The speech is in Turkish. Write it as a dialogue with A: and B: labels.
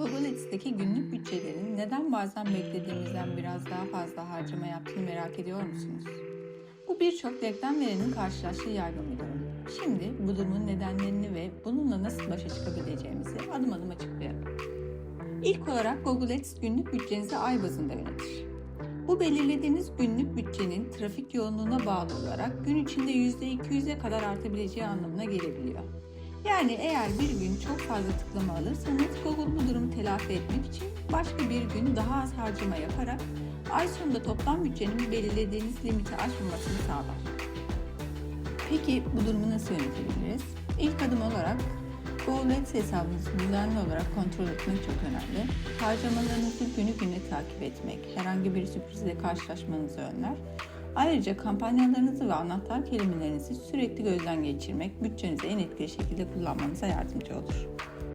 A: Google Ads'teki günlük bütçelerin neden bazen beklediğimizden biraz daha fazla harcama yaptığını merak ediyor musunuz? Bu birçok reklam verenin karşılaştığı yaygın bir durum. Şimdi bu durumun nedenlerini ve bununla nasıl başa çıkabileceğimizi adım adım açıklayalım. İlk olarak Google Ads günlük bütçenizi ay bazında yönetir. Bu belirlediğiniz günlük bütçenin trafik yoğunluğuna bağlı olarak gün içinde %200'e kadar artabileceği anlamına gelebiliyor. Yani eğer bir gün çok fazla tıklama alırsanız Google bu durumu telafi etmek için başka bir gün daha az harcama yaparak ay sonunda toplam bütçenin belirlediğiniz limiti aşmamasını sağlar. Peki bu durumu nasıl yönetebiliriz? İlk adım olarak Google Ads hesabınızı düzenli olarak kontrol etmek çok önemli. Harcamalarınızı günü güne takip etmek, herhangi bir sürprizle karşılaşmanızı önler. Ayrıca kampanyalarınızı ve anahtar kelimelerinizi sürekli gözden geçirmek bütçenizi en etkili şekilde kullanmanıza yardımcı olur.